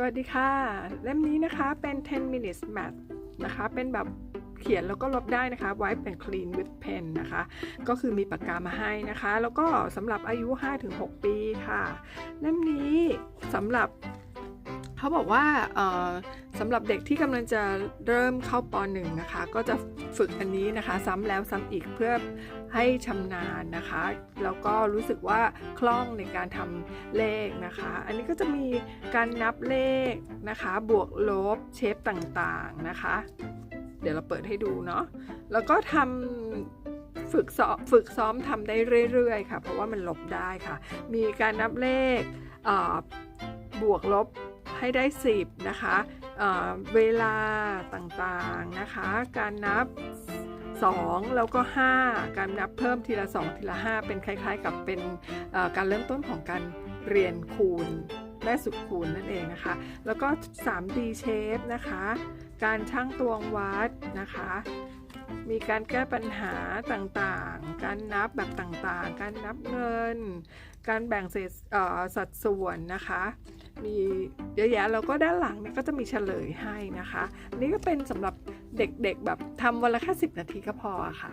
สวัสดีค่ะ เล่มนี้นะคะเป็น 10 minutes math นะคะ เป็นแบบเขียนแล้วก็ลบได้นะคะ wipe and clean with pen นะคะ ก็คือมีปากกามาให้นะคะ แล้วก็สำหรับอายุ 5-6 ปีค่ะ เล่มนี้สำหรับเขาบอกว่า สำหรับเด็กที่กำลังจะเริ่มเข้าป .1 นะคะ ก็จะฝึกอันนี้นะคะ ซ้ำแล้วซ้ำอีกเพื่อให้ชำนาญนะคะ แล้วก็รู้สึกว่าคล่องในการทำเลขนะคะ อันนี้ก็จะมีการนับเลขนะคะ บวกลบเชฟต่างๆนะคะ เดี๋ยวเราเปิดให้ดูเนาะแล้วก็ทำฝึกซ้อมฝึกซ้อมทำได้เรื่อย ๆ ค่ะ เพราะว่ามันลบได้ค่ะ มีการนับเลขบวกลบ ให้ได้ 10 นะคะเเวลาต่างๆนะคะ การนับ 2 แล้วก็ 5 การนับเพิ่มทีละ 2 ทีละ 5 เป็นคล้ายๆ กับเป็นการเริ่มต้นของการเรียนคูณ แม่สุดคูณนั่นเองนะคะ แล้วก็ 3D shape นะคะ การช่างตวงวัดนะคะ มีการแก้ปัญหาต่างๆ การนับแบบต่างๆ การนับเงิน การแบ่งเศษสัดส่วนนะคะ มีเยอะแยะแล้วก็ด้านหลังเนี่ยก็จะมีเฉลยให้นะคะ นี่ก็เป็นสำหรับเด็กๆแบบทำวันละแค่ 10 นาทีก็พอะค่ะ